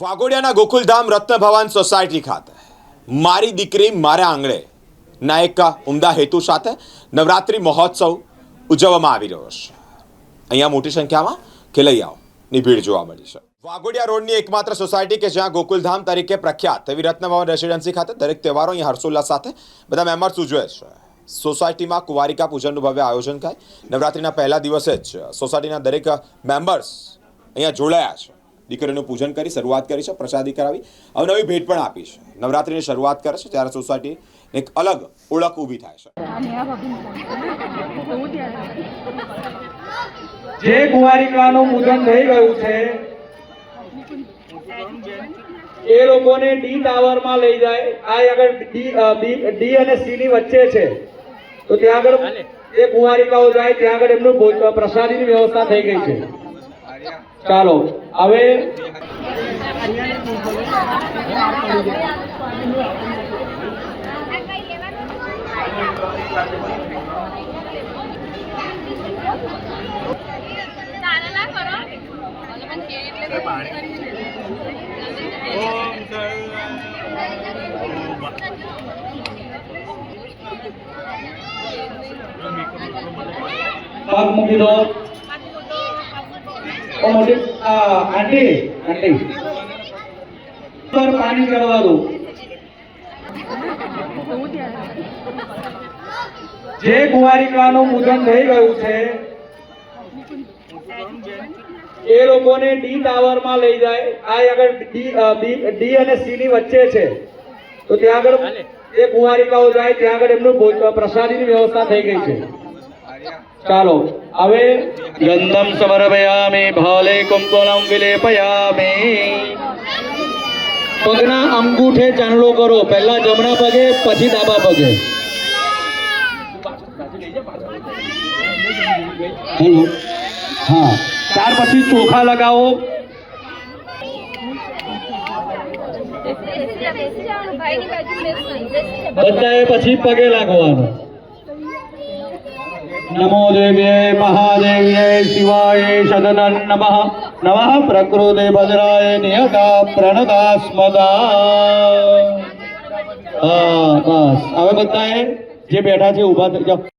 વાઘોડિયાના ગોકુલધામ રત્ન ભવન society ખાતે. મારી દીકરી મારા આંગણે ના એક ઉમદા હેતુ સાથે નવરાત્રિ મહોત્સવ ઉજવવામાં આવી રહ્યો છે. અહીંયા મોટી સંખ્યામાં ખેલૈયાઓની ભીડ જોવા મળી છે. વાઘોડિયા રોડની એકમાત્ર સોસાયટી કે જ્યાં ગોકુલધામ તરીકે પ્રખ્યાત એવી રત્નભવન રેસિડેન્સી ખાતે દરેક તહેવારો અહીંયા હર્ષોલ્લાસ સાથે બધા મેમ્બર્સ ઉજવે છે. સોસાયટીમાં કુવારિકા પૂજનનું ભવ્ય આયોજન થાય. નવરાત્રિના પહેલા દિવસે જ સોસાયટીના દરેક મેમ્બર્સ અહીંયા જોડાયા છે. દીકરીનું પૂજન કરી શરૂઆત કરી છે પ્રસાદી કરાવી. અવનવી ભેટ પણ આપી છે. નવરાત્રિની શરૂઆત કરે છે ત્યારે સોસાયટી એક અલગ ઓળખ ઊભી થાય છે. જે કુંવારિકાનું પૂજન થઈ ગયું છે એ લોકોને ડી ટાવરમાં લઈ જાય. આ આગળ ડી ડી અને સી ની વચ્ચે છે. તો ત્યાં આગળ એ કુંવારિકાઓ જાય ત્યાં આગળ એમનું પ્રસાદીની વ્યવસ્થા થઈ ગઈ છે. ચાલો હવે પગ મૂકી દો ઓ મોટી આંટી આંટી. પર પાણી ચડવા દો જે કુંવારિકાનું પૂજન થઈ ગયું છે એ લોકોને ડી ટાવરમાં લઈ જાય. આ આગળ ડી ડી અને સી ની વચ્ચે છે. તો ત્યાં આગળ એ કુંવારિકાઓ જાય ત્યાં આગળ એમનું પ્રસાદીની વ્યવસ્થા થઈ ગઈ છે. ચાલો હવે ગંધમ સમર્પયામિ ભાલે કુંકુલમ વિલેપયામિ પગના અંગૂઠે ચાંદલો કરો પહેલા જમણા પગે પછી ડાબા પગે હેલો હા ત્યાર પછી ચોખા લગાવો બેસી જવાનું ભાઈની બાજુ બેસવાનું બેસી જા બધાએ પછી પગે લાગવાનું નમો દેવ્ય મહાદેવ્યે શિવાય સદનન નમઃ નમઃ પ્રકૃતિ ભદ્રાય નિયતા પ્રણતા સ્મદા હા બસ હવે બધાએ જે બેઠા છે ઊભા થઈ જાઓ